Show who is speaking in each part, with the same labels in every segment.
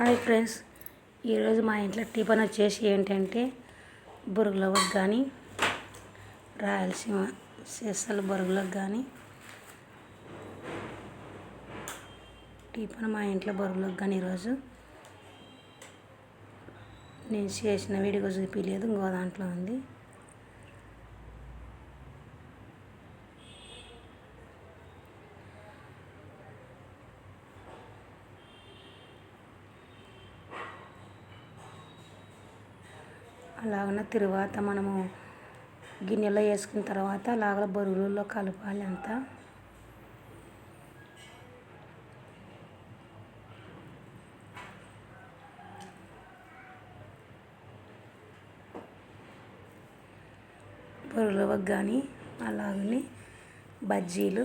Speaker 1: Hi friends. ఈరోజు మా ఇంట్లో టిఫిన్ వచ్చేసి ఏంటంటే బురుగులకు కానీ రాయలసీమ సీసల బురుగులకు కానీ టిఫిన్ మా ఇంట్లో బురుగులకు కానీ ఈరోజు. నేను చేసిన వీడియో చూపించలేదు ఇంకో దాంట్లో ఉంది. అలాగన తరువాత మనము గిన్నెలో వేసుకున్న తర్వాత అలాగ బరుగులలో కలపాలి అంతా. బరుగులకు కానీ అలాగని బజ్జీలు.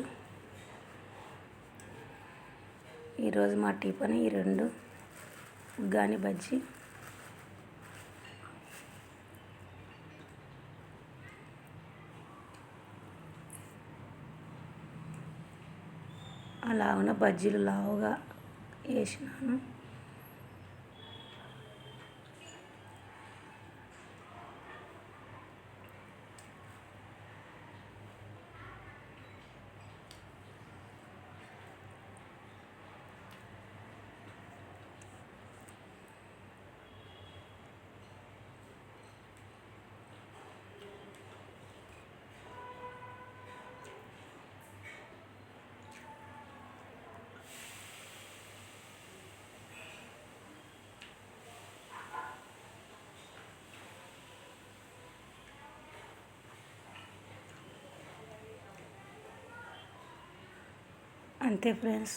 Speaker 1: ఈరోజు మా టిఫన్ ఈ రెండు. కానీ బజ్జీ. అలాగన బజ్జీలు లావుగా వేసినాను. అంతే ఫ్రెండ్స్.